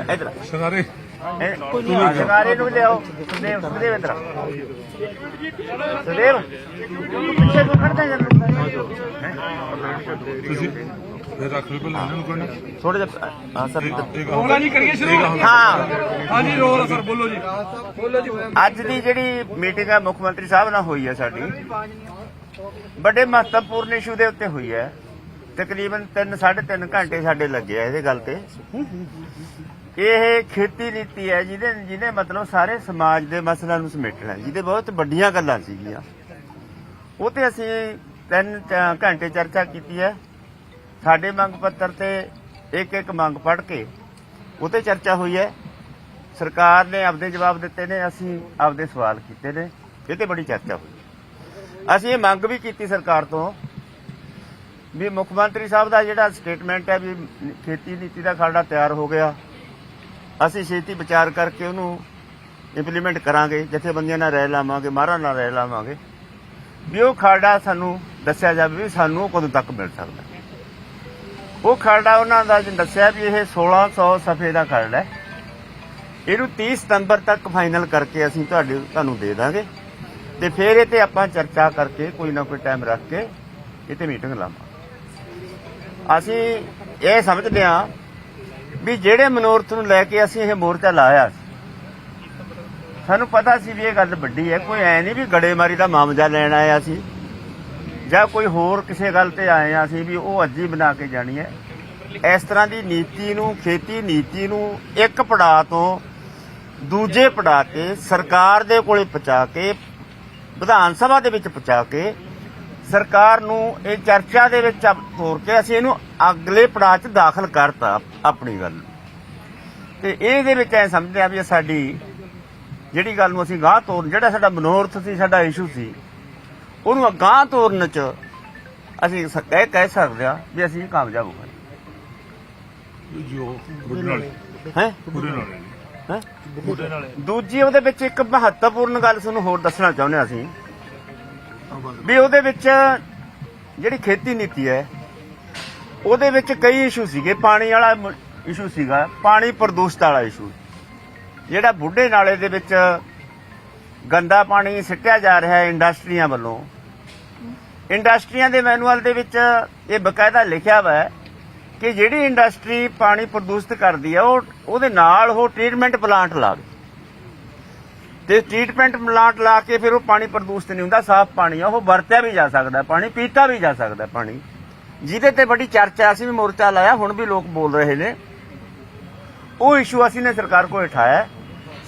ਇਧਰ ਇਧਰ ਸ਼ਿੰਗਾਰੇ ਸ਼ਿੰਗਾਰੇ ਨੂੰ ਲਿਆਓ। ਸੁਦੇਵ ਸੁਦੇਵ ਇਧਰ ਸੁਦੇਵ ਪਿੱਛੇ ਨੂੰ ਖੜਦਾ ਜਾਂਦਾ ਤੁਸੀਂ ਫਿਰ ਰੱਖ ਲਓ ਪਹਿਲਾਂ ਇਹਨਾਂ ਨੂੰ ਕੋਈ ਨਾ। ਥੋੜਾ ਜਿਹਾ ਹਾਂ ਸਰ ਇੱਧਰ। ਇਹ ਰੋਲਾ ਜੀ ਕਰੀਏ ਸ਼ੁਰੂ ਹਾਂ। ਹਾਂਜੀ ਰੋਲ ਸਰ ਬੋਲੋ ਜੀ। ਬੋਲੋ ਜੀ ਅੱਜ ਦੀ ਜਿਹੜੀ ਮੀਟਿੰਗ ਹੈ ਮੁੱਖ ਮੰਤਰੀ ਸਾਹਿਬ ਨਾਲ ਹੋਈ ਹੈ ਸਾਡੀ। ਵੱਡੇ ਮਹੱਤਵਪੂਰਨ ਇਸ਼ੂ ਦੇ ਉੱਤੇ ਹੋਈ ਹੈ ਤਕਰੀਬਨ 3 3.5 ਘੰਟੇ ਸਾਡੇ ਲੱਗੇ ਆ ਇਹਦੇ ਗੱਲ ਤੇ। ਇਹ ਖੇਤੀ ਨੀਤੀ ਹੈ ਜਿਹਦੇ, ਜਿਹਨੇ ਮਤਲਬ ਸਾਰੇ ਸਮਾਜ ਦੇ ਮਸਲਿਆਂ ਨੂੰ ਸਮੇਟਣਾ ਜਿਹਦੇ ਬਹੁਤ ਵੱਡੀਆਂ ਗੱਲਾਂ ਸੀਗੀਆਂ। ਉਹ ਤੇ ਅਸੀਂ ਤਿੰਨ ਘੰਟੇ ਚਰਚਾ ਕੀਤੀ ਹੈ। ਸਾਡੇ ਮੰਗ ਪੱਤਰ ਤੇ ਇੱਕ ਇੱਕ ਮੰਗ ਪੜ ਕੇ ਉਹ ਤੇ ਚਰਚਾ ਹੋਈ ਹੈ। ਸਰਕਾਰ ਨੇ ਆਪਦੇ ਜਵਾਬ ਦਿੱਤੇ ਨੇ, ਅਸੀਂ ਆਪਦੇ ਸਵਾਲ ਕੀਤੇ ਨੇ। ਇਹ ਤੇ ਬੜੀ ਚਰਚਾ ਹੋਈ ਅਸੀਂ ਇਹ ਮੰਗ ਵੀ ਕੀਤੀ ਸਰਕਾਰ ਤੋਂ ਵੀ ਮੁੱਖ ਮੰਤਰੀ ਸਾਹਿਬ ਦਾ ਜਿਹੜਾ ਸਟੇਟਮੈਂਟ ਹੈ ਵੀ ਖੇਤੀ ਨੀਤੀ ਦਾ ਖਰੜਾ ਤਿਆਰ ਹੋ ਗਿਆ। ਅਸੀਂ ਛੇਤੀ ਵਿਚਾਰ ਕਰਕੇ ਉਹਨੂੰ ਇੰਪਲੀਮੈਂਟ ਕਰਾਂਗੇ, ਜਥੇਬੰਦੀਆਂ ਨਾਲ ਰਹਿ ਲਾਵਾਂਗੇ ਮਾਰਾਂ ਨਾਲ ਰਹਿ ਲਾਵਾਂਗੇ। ਵੀ ਉਹ ਖਰੜਾ ਸਾਨੂੰ ਦੱਸਿਆ ਜਾਵੇ ਵੀ ਸਾਨੂੰ ਕਦੋਂ ਤੱਕ ਮਿਲ ਸਕਦਾ। ਉਹ ਖਰੜਾ ਉਹਨਾਂ ਦਾ ਦੱਸਿਆ ਵੀ ਇਹ 1600 ਸਫੇ ਦਾ ਖਰੜਾ ਹੈ। ਇਹਨੂੰ 30 ਸਤੰਬਰ ਤੱਕ ਫਾਈਨਲ ਕਰਕੇ ਅਸੀਂ ਤੁਹਾਡੇ, ਤੁਹਾਨੂੰ ਦੇ ਦਾਂਗੇ। ਤੇ ਫਿਰ ਇਹ ਤੇ ਆਪਾਂ ਚਰਚਾ ਕਰਕੇ, ਕੋਈ ਨਾ ਕੋਈ ਟਾਈਮ ਰੱਖ ਕੇ ਇਹ ਤੇ ਮੀਟਿੰਗ ਲਾਵਾਂ ਅਸੀਂ ਇਹ ਸਮਝਦੇ ਹਾਂ ਵੀ ਜਿਹੜੇ ਮਨੋਰਥ ਨੂੰ ਲੈ ਕੇ ਅਸੀਂ ਇਹ ਮੋਰਚਾ ਲਾਇਆ ਸੀ। ਸਾਨੂੰ ਪਤਾ ਸੀ ਵੀ ਇਹ ਗੱਲ ਵੱਡੀ ਹੈ। ਕੋਈ ਐ ਨਹੀਂ ਵੀ ਗੜੇਮਾਰੀ ਦਾ ਮਾਮਲਾ ਲੈਣ ਆਇਆ ਸੀ ਜਾਂ ਕੋਈ ਹੋਰ ਕਿਸੇ ਗੱਲ ਤੇ ਆਏ ਆ ਅਸੀਂ ਵੀ ਉਹ ਅੱਜ ਹੀ ਬਣਾ ਕੇ ਜਾਣੀ ਹੈ। ਇਸ ਤਰ੍ਹਾਂ ਦੀ ਨੀਤੀ ਨੂੰ, ਖੇਤੀ ਨੀਤੀ ਨੂੰ ਇੱਕ ਪੜਾਅ ਤੋਂ ਦੂਜੇ ਪੜਾਅ ਤੇ ਸਰਕਾਰ ਦੇ ਕੋਲੇ ਪਹੁੰਚਾ ਕੇ, ਵਿਧਾਨ ਸਭਾ ਦੇ ਵਿੱਚ ਪਹੁੰਚਾ ਕੇ ਸਰਕਾਰ ਨੂੰ ਇਹ ਚਰਚਾ ਦੇ ਵਿੱਚ ਤੋਰ ਕੇ ਅਸੀਂ ਇਹਨੂੰ ਅਗਲੇ ਪੜਾਅ 'ਚ ਦਾਖਲ ਕਰਤਾ ਆਪਣੀ ਗੱਲ। ਤੇ ਇਹਦੇ ਵਿੱਚ ਐ ਸਮਝਦੇ ਆ ਵੀ ਸਾਡੀ ਜਿਹੜੀ ਗੱਲ ਨੂੰ ਅਸੀਂ ਗਾਹ ਤੋਰਨ ਜਿਹੜਾ ਸਾਡਾ ਮਨੋਰਥ ਸੀ ਸਾਡਾ ਇਸ਼ੂ ਸੀ ਉਹਨੂੰ ਅਗਾਂਹ ਤੋਰਨ 'ਚ ਅਸੀਂ ਕਹਿ ਕਹਿ ਸਕਦੇ ਆ ਵੀ ਅਸੀਂ ਕਾਮਯਾਬ ਹੋ ਗਏ ਜੋ ਬੁੱਢੇ ਨਾਲੇ। ਹੈ? ਬੁੱਢੇ ਨਾਲੇ। ਹੈ? ਬੁੱਢੇ ਨਾਲੇ। ਦੂਜੀ ਉਹਦੇ ਵਿੱਚ ਇੱਕ ਮਹੱਤਵਪੂਰਨ ਗੱਲ ਤੁਹਾਨੂੰ ਹੋਰ ਦੱਸਣਾ ਚਾਹੁੰਦੇ ਹਾਂ ਅਸੀਂ। ਵੀ ਉਹਦੇ ਵਿੱਚ ਜਿਹੜੀ ਖੇਤੀ ਨੀਤੀ ਹੈ, ਉਹਦੇ ਵਿੱਚ ਕਈ ਇਸ਼ੂ ਸੀਗੇ। ਪਾਣੀ ਵਾਲਾ ਇਸ਼ੂ ਸੀਗਾ। ਪਾਣੀ ਪ੍ਰਦੂਸ਼ਿਤ ਵਾਲਾ ਇਸ਼ੂ ਜਿਹੜਾ ਬੁੱਢੇ ਨਾਲੇ ਦੇ ਵਿੱਚ ਗੰਦਾ ਪਾਣੀ ਸਿੱਟਿਆ ਜਾ ਰਿਹਾ ਹੈ ਇੰਡਸਟਰੀਆਂ ਵੱਲੋਂ। ਇੰਡਸਟਰੀਆਂ ਦੇ ਮੈਨੂਅਲ ਦੇ ਵਿੱਚ ਇਹ ਬਕਾਇਦਾ ਲਿਖਿਆ ਹੋਇਆ ਹੈ ਕਿ ਜਿਹੜੀ ਇੰਡਸਟਰੀ ਪਾਣੀ ਪ੍ਰਦੂਸ਼ਿਤ ਕਰਦੀ ਹੈ, ਉਹ, ਉਹਦੇ ਨਾਲ ਉਹ ਟ੍ਰੀਟਮੈਂਟ ਪਲਾਂਟ ਲਾਵੇ ਤੇ ਟ੍ਰੀਟਮੈਂਟ ਪਲਾਂਟ ਲਾ ਕੇ ਫਿਰ ਉਹ ਪਾਣੀ ਪ੍ਰਦੂਸ਼ਿਤ ਨਹੀਂ ਹੁੰਦਾ, ਸਾਫ਼ ਪਾਣੀ ਆ, ਉਹ ਵਰਤਿਆ ਵੀ ਜਾ ਸਕਦਾ ਪਾਣੀ, ਪੀਤਾ ਵੀ ਜਾ ਸਕਦਾ ਪਾਣੀ। ਜਿਹਦੇ ਤੇ ਬੜੀ ਚਰਚਾ ਅਸੀਂ ਵੀ ਮੋਰਚਾ ਲਾਇਆ, ਹੁਣ ਵੀ ਲੋਕ ਬੋਲ ਰਹੇ ਨੇ। ਉਹ ਇਸ਼ੂ ਅਸੀਂ ਨੇ ਸਰਕਾਰ ਕੋਲ ਉਠਾਇਆ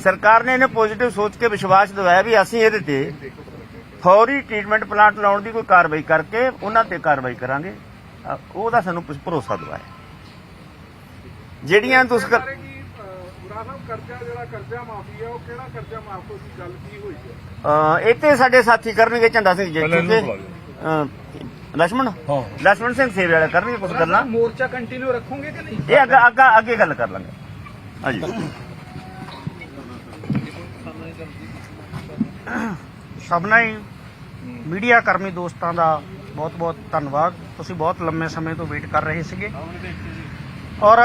ਸਰਕਾਰ ਨੇ ਇਹਨੇ ਪੋਜ਼ਿਟਿਵ ਸੋਚ ਕੇ ਵਿਸ਼ਵਾਸ ਦਿਵਾਇਆ ਵੀ ਅਸੀਂ ਇਹਦੇ ਤੇ ਫੌਰੀ ਟ੍ਰੀਟਮੈਂਟ ਪਲਾਂਟ ਲਾਉਣ ਦੀ ਕੋਈ ਕਾਰਵਾਈ ਕਰਕੇ ਉਹਨਾਂ ਤੇ ਕਾਰਵਾਈ ਕਰਾਂਗੇ। ਉਹਦਾ ਸਾਨੂੰ ਭਰੋਸਾ ਦਿਵਾਇਆ। ਜਿਹੜੀਆਂ ਤੁਸੀਂ ਖੁਰਾ ਸਾਹਿਬ ਕਰਜ਼ਾ ਜਿਹੜਾ ਕਰਜ਼ਾ ਮਾਫੀ ਆ ਉਹ ਕਿਹੜਾ ਕਰਜ਼ਾ ਮਾਫ ਹੋਈ ਗੱਲ ਕੀ ਹੋਈ ਹੈ? ਅ ਇੱਥੇ ਸਾਡੇ ਸਾਥੀ ਕਰਨਗੇ ਝੰਡਾ ਸਿੰਘ ਜੀ ਪਹਿਲਾਂ ਇਹਨੂੰ ਬੁਲਾ ਹਾਂ। ਲక్ష్మణ ਸਿੰਘ ਸੇਵ ਵਾਲਾ ਕਰਨਗੇ ਕੁਝ ਗੱਲਾਂ। ਮੋਰਚਾ ਕੰਟੀਨਿਊ ਰੱਖੋਗੇ ਕਿ ਨਹੀਂ? ਇਹ ਅੱਗੇ ਅੱਗੇ ਅੱਗੇ ਗੱਲ ਕਰ ਲਾਂਗੇ। ਹਾਂਜੀ। ਸਭਨਾਂ ਹੀ ਮੀਡੀਆ ਕਰਮੀ ਦੋਸਤਾਂ ਦਾ ਬਹੁਤ ਬਹੁਤ ਧੰਨਵਾਦ। ਤੁਸੀਂ ਬਹੁਤ ਲੰਮੇ ਸਮੇਂ ਤੋਂ ਵੇਟ ਕਰ ਰਹੇ ਸੀਗੇ। ਔਰ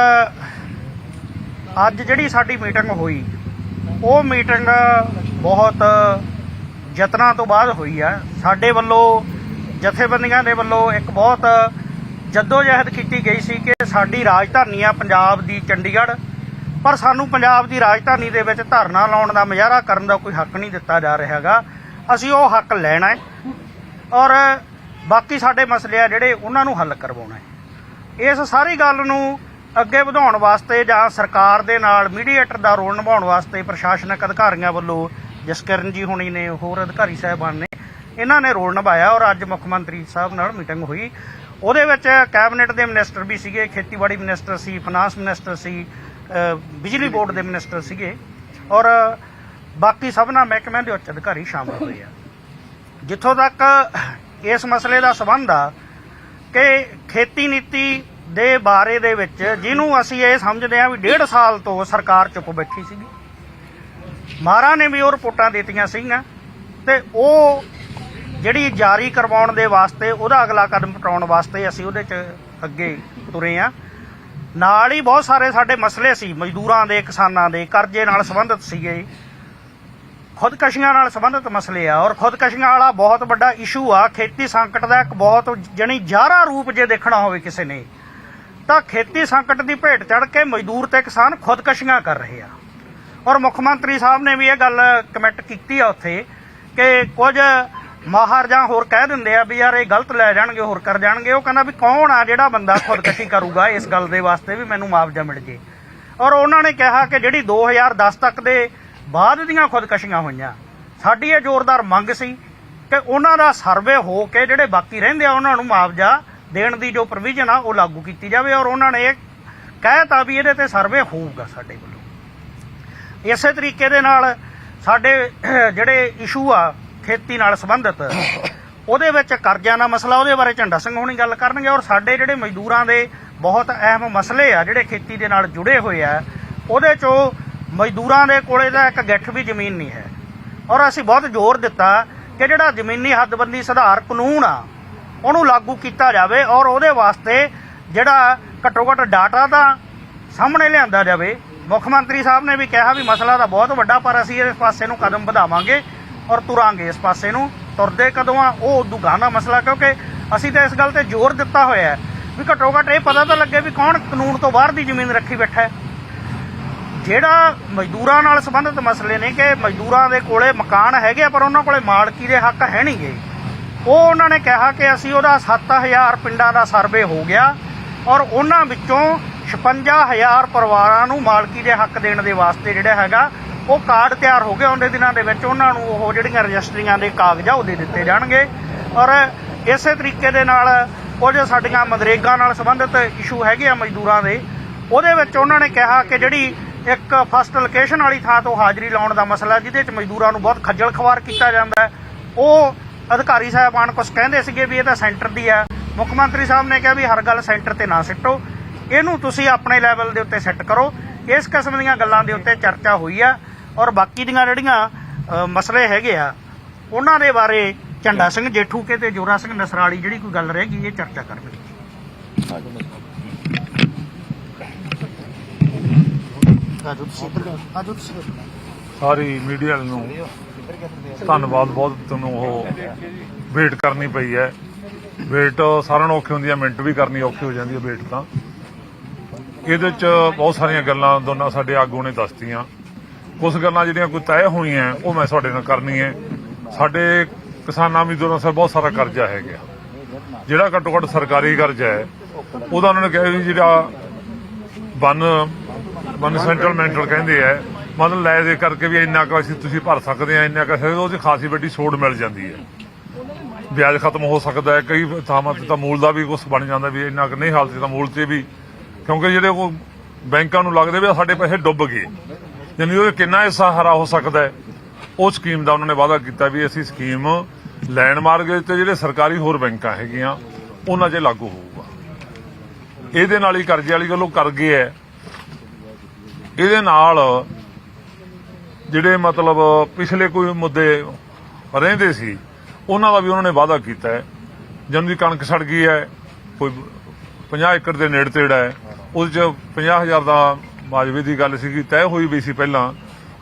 ਅੱਜ ਜਿਹੜੀ ਸਾਡੀ ਮੀਟਿੰਗ ਹੋਈ, ਉਹ ਮੀਟਿੰਗ ਬਹੁਤ ਯਤਨਾਂ ਤੋਂ ਬਾਅਦ ਹੋਈ ਆ। ਸਾਡੇ ਵੱਲੋਂ, ਜਥੇਬੰਦੀਆਂ ਦੇ ਵੱਲੋਂ ਇੱਕ ਬਹੁਤ ਜਦੋਜਹਿਦ ਕੀਤੀ ਗਈ ਸੀ ਕਿ ਸਾਡੀ ਰਾਜਧਾਨੀ ਆ ਪੰਜਾਬ ਦੀ ਚੰਡੀਗੜ੍ਹ, ਪਰ ਸਾਨੂੰ ਪੰਜਾਬ ਦੀ ਰਾਜਧਾਨੀ ਦੇ ਵਿੱਚ ਧਰਨਾ ਲਾਉਣ ਦਾ ਮੁਜ਼ਾਹਰਾ ਕਰਨ ਦਾ ਕੋਈ ਹੱਕ ਨਹੀਂ ਦਿੱਤਾ ਜਾ ਰਿਹਾਗਾ ਅਸੀਂ ਉਹ ਹੱਕ ਲੈਣਾ ਹੈ ਔਰ ਬਾਕੀ ਸਾਡੇ ਮਸਲੇ ਆ ਜਿਹੜੇ ਉਹਨਾਂ ਨੂੰ ਹੱਲ ਕਰਵਾਉਣਾ ਹੈ। ਇਸ ਸਾਰੀ ਗੱਲ ਨੂੰ ਅੱਗੇ ਵਧਾਉਣ ਵਾਸਤੇ ਜਾਂ ਸਰਕਾਰ ਦੇ ਨਾਲ ਮੀਡੀਏਟਰ ਦਾ ਰੋਲ ਨਿਭਾਉਣ ਵਾਸਤੇ ਪ੍ਰਸ਼ਾਸਨਿਕ ਅਧਿਕਾਰੀਆਂ ਵੱਲੋਂ ਜਸਕਰਨ ਜੀ ਹੁਣੀ ਨੇ ਹੋਰ ਅਧਿਕਾਰੀ ਸਾਹਿਬਾਨ ਨੇ, ਇਹਨਾਂ ਨੇ ਰੋਲ ਨਿਭਾਇਆ ਔਰ ਅੱਜ ਮੁੱਖ ਮੰਤਰੀ ਸਾਹਿਬ ਨਾਲ ਮੀਟਿੰਗ ਹੋਈ। ਉਹਦੇ ਵਿੱਚ ਕੈਬਨਿਟ ਦੇ ਮਿਨਿਸਟਰ ਵੀ ਸੀਗੇ, ਖੇਤੀਬਾੜੀ ਮਿਨਿਸਟਰ ਸੀ, ਫਾਈਨਾਂਸ ਮਿਨਿਸਟਰ ਸੀ ਬਿਜਲੀ ਬੋਰਡ ਦੇ ਮਿਨਿਸਟਰ ਸੀਗੇ ਔਰ ਬਾਕੀ ਸਭਨਾ ਮਹਿਕਮਿਆਂ ਦੇ ਉੱਚ ਅਧਿਕਾਰੀ ਸ਼ਾਮਲ ਹੋਏ ਆ। ਜਿੱਥੋਂ ਤੱਕ ਇਸ ਮਸਲੇ ਦਾ ਸਬੰਧ ਆ ਕਿ ਖੇਤੀ ਨੀਤੀ ਦੇ ਬਾਰੇ ਦੇ ਵਿੱਚ ਜਿਹਨੂੰ ਅਸੀਂ ਇਹ ਸਮਝਦੇ ਹਾਂ ਵੀ ਡੇਢ ਸਾਲ ਤੋਂ ਸਰਕਾਰ ਚੁੱਪ ਬੈਠੀ ਸੀਗੀ। ਮਾਰਾ ਨੇ ਵੀ ਉਹ ਰਿਪੋਰਟਾਂ ਦਿੱਤੀਆਂ ਸੀਗੀਆਂ ਤੇ ਉਹ ਜਿਹੜੀ ਜਾਰੀ ਕਰਵਾਉਣ ਦੇ ਵਾਸਤੇ, ਉਹਦਾ ਅਗਲਾ ਕਦਮ ਪਟਾਉਣ ਵਾਸਤੇ ਅਸੀਂ ਉਹਦੇ ਚ ਅੱਗੇ ਤੁਰੇ ਆ ਨਾਲ ਹੀ ਬਹੁਤ ਸਾਰੇ ਸਾਡੇ ਮਸਲੇ ਸੀ, ਮਜ਼ਦੂਰਾਂ ਦੇ, ਕਿਸਾਨਾਂ ਦੇ, ਕਰਜ਼ੇ ਨਾਲ ਸੰਬੰਧਿਤ ਸੀਗੇ। ਖੁਦਕਸ਼ੀਆਂ ਨਾਲ ਸੰਬੰਧਿਤ ਮਸਲੇ ਆ ਔਰ ਖੁਦਕਸ਼ੀਆਂ ਵਾਲਾ ਬਹੁਤ ਵੱਡਾ ਇਸ਼ੂ ਆ। ਖੇਤੀ ਸੰਕਟ ਦਾ ਇੱਕ ਬਹੁਤ ਜਣੀ ਜਾਰਾ ਰੂਪ ਜੇ ਦੇਖਣਾ ਹੋਵੇ ਕਿਸੇ ਨੇ ਤਾਂ ਖੇਤੀ ਸੰਕਟ ਦੀ ਭੇਟ ਚੜ ਕੇ ਮਜ਼ਦੂਰ ਤੇ ਕਿਸਾਨ ਖੁਦਕਸ਼ੀਆਂ ਕਰ ਰਹੇ ਆ। ਔਰ ਮੁੱਖ ਮੰਤਰੀ ਸਾਹਿਬ ਨੇ ਵੀ ਇਹ ਗੱਲ ਕਮੈਂਟ ਕੀਤੀ ਆ ਉੱਥੇ ਕਿ ਕੁਝ ਮਾਹਰ ਜਾਂ ਹੋਰ ਕਹਿ ਦਿੰਦੇ ਆ ਵੀ ਯਾਰ ਇਹ ਗਲਤ ਲੈ ਜਾਣਗੇ, ਹੋਰ ਕਰ ਜਾਣਗੇ। ਉਹ ਕਹਿੰਦਾ ਵੀ ਕੌਣ ਆ ਜਿਹੜਾ ਬੰਦਾ ਖੁਦਕਸ਼ੀ ਕਰੂਗਾ ਇਸ ਗੱਲ ਦੇ ਵਾਸਤੇ ਵੀ ਮੈਨੂੰ ਮੁਆਵਜ਼ਾ ਮਿਲ ਜੇ। ਔਰ ਉਹਨਾਂ ਨੇ ਕਿਹਾ ਕਿ ਜਿਹੜੀ 2010 ਤੱਕ ਦੇ ਬਾਅਦ ਦੀਆਂ ਖੁਦਕਸ਼ੀਆਂ ਹੋਈਆਂ, ਸਾਡੀ ਇਹ ਜ਼ੋਰਦਾਰ ਮੰਗ ਸੀ ਕਿ ਉਹਨਾਂ ਦਾ ਸਰਵੇ ਹੋ ਕੇ ਜਿਹੜੇ ਬਾਕੀ ਰਹਿੰਦੇ ਆ, ਉਹਨਾਂ ਨੂੰ ਮੁਆਵਜ਼ਾ ਦੇਣ ਦੀ ਜੋ ਪ੍ਰੋਵੀਜ਼ਨ ਆ, ਉਹ ਲਾਗੂ ਕੀਤੀ ਜਾਵੇ ਔਰ ਉਹਨਾਂ ਨੇ ਇਹ ਕਹਿਤਾ ਵੀ ਇਹਦੇ ਤੇ ਸਰਵੇ ਹੋਊਗਾ ਸਾਡੇ ਵੱਲੋਂ। ਇਸੇ ਤਰੀਕੇ ਦੇ ਨਾਲ ਸਾਡੇ ਜਿਹੜੇ ਇਸ਼ੂ ਆ, ਖੇਤੀ ਨਾਲ ਸੰਬੰਧਿਤ, ਉਹਦੇ ਵਿੱਚ ਕਰਜ਼ਿਆਂ ਦਾ ਮਸਲਾ, ਉਹਦੇ ਬਾਰੇ ਝੰਡਾ ਸਿੰਘ ਹੋਣੀ ਗੱਲ ਕਰਨਗੇ ਔਰ ਸਾਡੇ ਜਿਹੜੇ ਮਜ਼ਦੂਰਾਂ ਦੇ ਬਹੁਤ ਅਹਿਮ ਮਸਲੇ ਆ, ਜਿਹੜੇ ਖੇਤੀ ਦੇ ਨਾਲ ਜੁੜੇ ਹੋਏ ਆ, ਉਹਦੇ ਚੋਂ ਮਜ਼ਦੂਰਾਂ ਦੇ ਕੋਲੇ ਦਾ ਇੱਕ ਗਿੱਠ ਵੀ ਜ਼ਮੀਨ ਨਹੀਂ ਹੈ। ਔਰ ਅਸੀਂ ਬਹੁਤ ਜ਼ੋਰ ਦਿੱਤਾ ਕਿ ਜਿਹੜਾ ਜ਼ਮੀਨੀ ਹੱਦਬੰਦੀ ਸੁਧਾਰ ਕਾਨੂੰਨ ਆ ਉਹਨੂੰ ਲਾਗੂ ਕੀਤਾ ਜਾਵੇ ਔਰ ਉਹਦੇ ਵਾਸਤੇ ਜਿਹੜਾ ਘੱਟੋ ਘੱਟ ਡਾਟਾ ਦਾ ਸਾਹਮਣੇ ਲਿਆਂਦਾ ਜਾਵੇ। ਮੁੱਖ ਮੰਤਰੀ ਸਾਹਿਬ ਨੇ ਵੀ ਕਿਹਾ ਵੀ ਮਸਲਾ ਤਾਂ ਬਹੁਤ ਵੱਡਾ ਪਰ ਅਸੀਂ ਇਸ ਪਾਸੇ ਨੂੰ ਕਦਮ ਵਧਾਵਾਂਗੇ ਔਰ ਤੁਰਾਂਗੇ ਇਸ ਪਾਸੇ ਨੂੰ। ਤੁਰਦੇ ਕਦੋਂ ਆ ਉਹ ਉਦੋਂ ਗਾਣਾ ਮਸਲਾ ਕਿਉਂਕਿ ਅਸੀਂ ਤਾਂ ਇਸ ਗੱਲ ਤੇ ਜ਼ੋਰ ਦਿੱਤਾ ਹੋਇਆ ਹੈ ਵੀ ਘੱਟੋ ਘੱਟ ਇਹ ਪਤਾ ਤਾਂ ਲੱਗੇ ਵੀ ਕੌਣ ਕਾਨੂੰਨ ਤੋਂ ਬਾਹਰ ਦੀ ਜ਼ਮੀਨ ਰੱਖੀ ਬੈਠਾ ਹੈ। ਜਿਹੜਾ ਮਜ਼ਦੂਰਾਂ ਨਾਲ ਸੰਬੰਧਿਤ ਮਸਲੇ ਨੇ ਕਿ ਮਜ਼ਦੂਰਾਂ ਦੇ ਕੋਲੇ ਮਕਾਨ ਹੈਗੇ ਆ, ਪਰ ਉਹਨਾਂ ਕੋਲੇ ਮਾਲਕੀ ਦੇ ਹੱਕ ਹੈ ਨਹੀਂਗੇ ਉਹ ਉਹਨਾਂ ਨੇ ਕਿਹਾ ਕਿ ਅਸੀਂ ਉਹਦਾ 7000 ਪਿੰਡਾਂ ਦਾ ਸਰਵੇ ਹੋ ਗਿਆ ਔਰ ਉਹਨਾਂ ਵਿੱਚੋਂ 56000 ਪਰਿਵਾਰਾਂ ਨੂੰ ਮਾਲਕੀ ਦੇ ਹੱਕ ਦੇਣ ਦੇ ਵਾਸਤੇ ਜਿਹੜਾ ਹੈਗਾ, ਉਹ ਕਾਰਡ ਤਿਆਰ ਹੋ ਗਏ ਉਹਦੇ ਦਿਨਾਂ ਦੇ ਵਿੱਚ ਉਹਨਾਂ ਨੂੰ ਉਹ ਜਿਹੜੀਆਂ ਰਜਿਸਟਰੀਆਂ ਦੇ ਕਾਗਜ਼ ਆ ਉਹ ਦੇ ਦਿੱਤੇ ਜਾਣਗੇ। ਔਰ ਇਸੇ ਤਰੀਕੇ ਦੇ ਨਾਲ ਕੁਝ ਸਾਡੀਆਂ ਮਨਰੇਗਾ ਨਾਲ ਸੰਬੰਧਿਤ ਇਸ਼ੂ ਹੈਗੇ ਆ ਮਜ਼ਦੂਰਾਂ ਦੇ, ਉਹਦੇ ਵਿੱਚ ਉਹਨਾਂ ਨੇ ਕਿਹਾ ਕਿ ਜਿਹੜੀ ਇੱਕ ਫਸਟ ਲੋਕੇਸ਼ਨ ਵਾਲੀ ਥਾਂ ਤੋਂ ਹਾਜ਼ਰੀ ਲਾਉਣ ਦਾ ਮਸਲਾ, ਜਿਹਦੇ ਵਿੱਚ ਮਜ਼ਦੂਰਾਂ ਨੂੰ ਬਹੁਤ ਖੱਜਲ ਖਵਾਰ ਕੀਤਾ ਜਾਂਦਾ ਹੈ, ਉਹ ਅਧਿਕਾਰੀ ਸਾਹਿਬਾਨ ਕੁਝ ਕਹਿੰਦੇ ਸੀਗੇ ਵੀ ਇਹ ਤਾਂ ਸੈਂਟਰ ਦੀ ਹੈ। ਮੁੱਖ ਮੰਤਰੀ ਸਾਹਿਬ ਨੇ ਕਿਹਾ ਵੀ ਹਰ ਗੱਲ ਸੈਂਟਰ ਤੇ ਨਾ ਸਿੱਟੋ। ਇਹਨੂੰ ਤੁਸੀਂ ਆਪਣੇ ਲੈਵਲ ਦੇ ਉੱਤੇ ਸੈੱਟ ਕਰੋ। ਇਸ ਕਿਸਮ ਦੀਆਂ ਗੱਲਾਂ ਦੇ ਉੱਤੇ ਚਰਚਾ ਹੋਈ ਆ ਔਰ ਬਾਕੀ ਦੀਆਂ ਜਿਹੜੀਆਂ ਮਸਲੇ ਹੈਗੇ ਆ ਉਹਨਾਂ ਦੇ ਬਾਰੇ ਝੰਡਾ ਸਿੰਘ ਜੇਠੂਕੇ ਤੇ ਜੋਰਾ ਸਿੰਘ ਨਸਰਾਲੀ ਜਿਹੜੀ ਕੋਈ ਗੱਲ ਰਹਿ ਗਈ ਇਹ ਚਰਚਾ ਕਰਨਗੇ। ਸਾਰੀ ਮੀਡੀਆ ਨੂੰ ਧੰਨਵਾਦ, ਬਹੁਤ ਤੁਹਾਨੂੰ ਉਹ ਵੇਟ ਕਰਨੀ ਪਈ ਹੈ। ਵੇਟ ਸਾਰਿਆਂ ਨੂੰ ਔਖੀ ਹੁੰਦੀ ਹੈ, ਮਿੰਟ ਵੀ ਕਰਨੀ ਔਖੀ ਹੋ ਜਾਂਦੀ ਹੈ ਵੇਟ ਤਾਂ। ਇਹਦੇ ਚ ਬਹੁਤ ਸਾਰੀਆਂ ਗੱਲਾਂ ਦੋਨਾਂ ਸਾਡੇ ਆਗੂ ਨੇ ਦੱਸਤੀਆਂ। ਕੁਝ ਗੱਲਾਂ ਜਿਹੜੀਆਂ ਕੋਈ ਤੈਅ ਹੋਈਆਂ, ਉਹ ਮੈਂ ਤੁਹਾਡੇ ਨਾਲ ਕਰਨੀ ਹੈ। ਸਾਡੇ ਕਿਸਾਨਾਂ ਵੀ ਦੋਨਾਂ ਸਿਰ, ਬਹੁਤ ਸਾਰਾ ਕਰਜ਼ਾ ਹੈਗਾ। ਜਿਹੜਾ ਘੱਟੋ ਘੱਟ ਸਰਕਾਰੀ ਕਰਜ਼ਾ ਹੈ, ਉਹਦਾ ਉਹਨਾਂ ਨੇ ਕਿਹਾ ਵੀ ਜਿਹੜਾ ਵਨ ਵਨ ਸੈਂਟਰਲਮੈਂਟਲ ਕਹਿੰਦੇ ਆ ਮਤਲਬ ਲੈ ਦੇ ਕਰਕੇ ਵੀ ਇੰਨਾ ਕੁ ਅਸੀਂ ਤੁਸੀਂ ਭਰ ਸਕਦੇ ਆ, ਇੰਨਾ ਕੁ ਸਕਦੇ ਉਹਦੀ ਖਾਸੀ ਵੱਡੀ ਛੋੜ ਮਿਲ ਜਾਂਦੀ ਹੈ। ਵਿਆਜ ਖਤਮ ਹੋ ਸਕਦਾ ਹੈ, ਕਈ ਥਾਵਾਂ ਤੇ ਤਾਂ ਮੂਲ ਦਾ ਵੀ ਕੁਝ ਬਣ ਜਾਂਦਾ ਵੀ ਇੰਨਾ ਕੁ ਨਹੀਂ ਹਾਲਤ ਤਾਂ ਮੂਲ ਤੇ ਵੀ। ਕਿਉਂਕਿ ਜਿਹੜੇ ਉਹ ਬੈਂਕਾਂ ਨੂੰ ਲੱਗਦੇ ਵੀ ਸਾਡੇ ਪੈਸੇ ਡੁੱਬ ਗਏ। ਯਾਨੀ ਉਹ ਕਿੰਨਾ ਹਿੱਸਾ ਹਰਾ ਹੋ ਸਕਦਾ ਹੈ। ਉਹ ਸਕੀਮ ਦਾ ਉਹਨਾਂ ਨੇ ਵਾਅਦਾ ਕੀਤਾ ਵੀ ਅਸੀਂ ਸਕੀਮ ਲੈਂਡ ਮਾਰਗੇਜ ਤੇ ਜਿਹੜੇ ਸਰਕਾਰੀ ਹੋਰ ਬੈਂਕਾਂ ਹੈਗੀਆਂ, ਉਹਨਾਂ 'ਚ ਲਾਗੂ ਹੋਊਗਾ। ਇਹਦੇ ਨਾਲ ਹੀ ਕਰਜ਼ੇ ਵਾਲੀ ਗੱਲੋਂ ਕਰ ਗਏ ਹੈ। ਇਹਦੇ ਨਾਲ ਜਿਹੜੇ ਮਤਲਬ ਪਿਛਲੇ ਕੋਈ ਮੁੱਦੇ ਰਹਿੰਦੇ ਸੀ, ਉਹਨਾਂ ਦਾ ਵੀ ਉਹਨਾਂ ਨੇ ਵਾਅਦਾ ਕੀਤਾ ਹੈ। ਜਨ ਦੀ ਕਣਕ ਸੜ ਗਈ ਹੈ, ਕੋਈ 50 ਏਕੜ ਦੇ ਨੇੜੇ ਤੇੜਾ ਹੈ, ਉਹਦੇ ਚ 50000 ਦਾ ਮਾਜਵੇ ਦੀ ਗੱਲ ਸੀਗੀ, ਤੈਅ ਹੋਈ ਵੀ ਸੀ ਪਹਿਲਾਂ।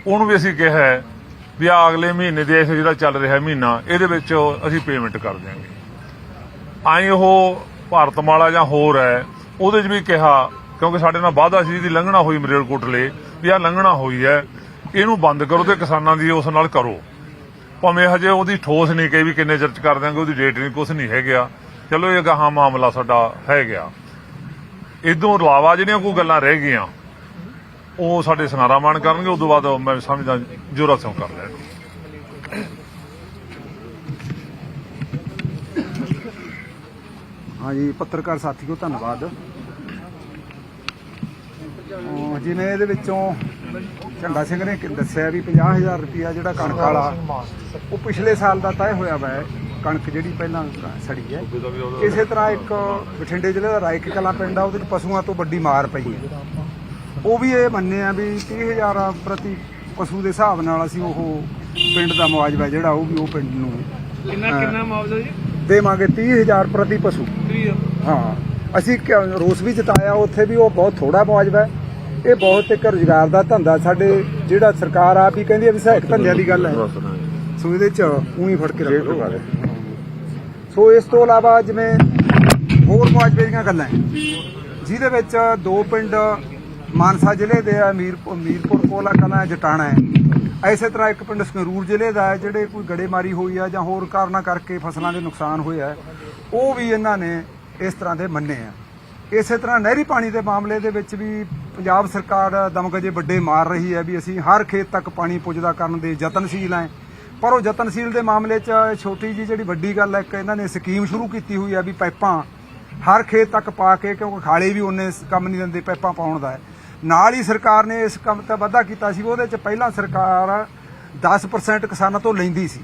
ਉਹਨੂੰ ਵੀ ਅਸੀਂ ਕਿਹਾ ਹੈ ਵੀ ਆ ਅਗਲੇ ਮਹੀਨੇ ਦੇ ਇਸ ਜਿਹੜਾ ਚੱਲ ਰਿਹਾ ਮਹੀਨਾ, ਇਹਦੇ ਵਿੱਚ ਅਸੀਂ ਪੇਮੈਂਟ ਕਰ ਦਿਆਂਗੇ। ਆਈ ਉਹ ਭਾਰਤਮਾਲਾ ਜਾਂ ਹੋਰ ਹੈ, ਉਹਦੇ 'ਚ ਵੀ ਕਿਹਾ, ਕਿਉਂਕਿ ਸਾਡੇ ਨਾਲ ਵਾਅਦਾ ਸੀ, ਜਿਹਦੀ ਲੰਘਣਾ ਹੋਈ ਮਰੇਲਕੋਟਲੇ, ਵੀ ਆ ਲੰਘਣਾ ਹੋਈ ਹੈ। ਇਹਨੂੰ ਬੰਦ ਕਰੋ ਤੇ ਕਿਸਾਨਾਂ ਦੀ ਉਸ ਨਾਲ ਕਰੋ। ਭਾਵੇਂ ਹਜੇ ਉਹਦੀ ਠੋਸ ਨਹੀਂ ਕਹੀ ਵੀ ਕਿੰਨੇ ਚਿਰ ਚ ਕਰ ਦਿਆਂਗੇ, ਉਹਦੀ ਡੇਟ ਨਹੀਂ ਕੁਝ ਨਹੀਂ ਹੈਗਾ। ਚਲੋ, ਇਹ ਗਾਹਾਂ ਮਾਮਲਾ ਸਾਡਾ ਹੈ ਗਿਆ। ਇਦੋਂ ਇਲਾਵਾ ਜਿਹੜੀਆਂ ਕੋਈ ਗੱਲਾਂ ਰਹਿ ਗਈਆਂ, ਉਹ ਸਾਡੇ ਸਨਾਰਾ ਮਾਨ ਕਰਨਗੇ, ਉਦੋਂ ਬਾਅਦ ਮੈਂ ਸਮਝਦਾ ਜੋਰਾ ਸਿੰਘ ਕਰ ਲੈਣ ਹਾਂਜੀ ਪੱਤਰਕਾਰ ਸਾਥੀਓ, ਧੰਨਵਾਦ। ਜਿਵੇਂ ਇਹਦੇ ਵਿੱਚੋਂ ਝੰਡਾ ਸਿੰਘ ਨੇ ਦੱਸਿਆ ਵੀ 50000 ਰੁਪਇਆ ਜਿਹੜਾ ਕਣਕ ਵਾਲਾ ਉਹ ਪਿਛਲੇ ਸਾਲ ਦਾ ਤੈਅ ਹੋਇਆ ਵਾ ਕਣਕ ਜਿਹੜੀ ਪਹਿਲਾਂ ਸੜੀ ਹੈ। ਇਸੇ ਤਰ੍ਹਾਂ ਇੱਕ ਬਠਿੰਡੇ ਜ਼ਿਲ੍ਹੇ ਦਾ ਰਾਇਕ ਕਲਾ ਪਿੰਡ ਆ ਉਹਦੇ ਚ ਪਸ਼ੂਆਂ ਤੋਂ ਵੱਡੀ ਮਾਰ ਪਈ ਹੈ। ਉਹ ਵੀ ਇਹ ਮੰਨੇ ਆ ਵੀ 30000 ਪ੍ਰਤੀ ਪਸ਼ੂ ਦੇ ਹਿਸਾਬ ਨਾਲ ਅਸੀਂ ਉਹ ਪਿੰਡ ਦਾ ਮੁਆਵਜ਼ਾ ਜਿਹੜਾ ਉਹ ਵੀ ਉਹ ਪਿੰਡ ਨੂੰ ਕਿੰਨਾ ਕਿੰਨਾ ਮੁਆਵਜ਼ਾ ਜੀ? ਦੇਵਾਂਗੇ 30000 ਪ੍ਰਤੀ ਪਸ਼ੂ। ਹਾਂ ਅਸੀਂ ਰੋਸ ਵੀ ਜਤਾਇਆ ਉੱਥੇ ਵੀ ਉਹ ਬਹੁਤ ਥੋੜਾ ਮੁਆਵਜ਼ਾ ਹੈ। ਇਹ ਬਹੁਤ ਇੱਕ ਰੁਜ਼ਗਾਰ ਦਾ ਧੰਦਾ ਸਾਡੇ ਜਿਹੜਾ ਸਰਕਾਰ ਆਪ ਹੀ ਕਹਿੰਦੀ ਹੈ ਵੀ ਸਹਾਇਕ ਧੰਦਿਆਂ ਦੀ ਗੱਲ ਹੈ। ਸੋ ਇਹਦੇ ਚ ਉਹੀ ਫੜ ਕੇ ਰੱਖੋ ਸੋ ਇਸ ਤੋਂ ਇਲਾਵਾ ਜਿਵੇਂ ਹੋਰ ਮੁਆਵਜ਼ੇ ਦੀਆਂ ਗੱਲਾਂ ਜਿਹਦੇ ਵਿੱਚ ਦੋ ਪਿੰਡ ਮਾਨਸਾ ਜ਼ਿਲ੍ਹੇ ਦੇ ਆ ਮੀਰਪੁਰ ਮੀਰਪੁਰ ਕੋਲਾ ਕਲਾਂ ਜਟਾਣਾ ਹੈ। ਐਸੇ ਤਰ੍ਹਾਂ ਇੱਕ ਪਿੰਡ ਸੰਗਰੂਰ ਜ਼ਿਲ੍ਹੇ ਦਾ ਹੈ ਜਿਹੜੇ ਕੋਈ ਗੜੇਮਾਰੀ ਹੋਈ ਆ ਜਾਂ ਹੋਰ ਕਾਰਨਾਂ ਕਰਕੇ ਫਸਲਾਂ ਦੇ ਨੁਕਸਾਨ ਹੋਇਆ ਉਹ ਵੀ ਇਹਨਾਂ ਨੇ ਇਸ ਤਰ੍ਹਾਂ ਦੇ ਮੰਨੇ ਆ। ਇਸੇ ਤਰ੍ਹਾਂ ਨਹਿਰੀ ਪਾਣੀ ਦੇ ਮਾਮਲੇ ਦੇ ਵਿੱਚ ਵੀ ਪੰਜਾਬ ਸਰਕਾਰ ਦਮਗਜੇ ਵੱਡੇ ਮਾਰ ਰਹੀ ਹੈ ਵੀ ਅਸੀਂ ਹਰ ਖੇਤ ਤੱਕ ਪਾਣੀ ਪੁੱਜਦਾ ਕਰਨ ਦੇ ਯਤਨਸ਼ੀਲ ਹਾਂ। ਪਰ ਉਹ ਯਤਨਸ਼ੀਲ ਦੇ ਮਾਮਲੇ 'ਚ ਛੋਟੀ ਜੀ ਜਿਹੜੀ ਵੱਡੀ ਗੱਲ ਹੈ, ਇੱਕ ਇਹਨਾਂ ਨੇ ਸਕੀਮ ਸ਼ੁਰੂ ਕੀਤੀ ਹੋਈ ਹੈ ਵੀ ਪਾਈਪਾਂ ਹਰ ਖੇਤ ਤੱਕ ਪਾ ਕੇ, ਕਿਉਂਕਿ ਖਾਲੇ ਵੀ ਉਹਨੇ ਕੰਮ ਨਹੀਂ ਦਿੰਦੇ ਪਾਈਪਾਂ ਪਾਉਣ ਦਾ। ਨਾਲ ਹੀ ਸਰਕਾਰ ਨੇ ਇਸ ਕੰਮ ਤੇ ਵਾਧਾ ਕੀਤਾ ਸੀ, ਉਹਦੇ 'ਚ ਪਹਿਲਾਂ ਸਰਕਾਰ 10% ਕਿਸਾਨਾਂ ਤੋਂ ਲੈਂਦੀ ਸੀ।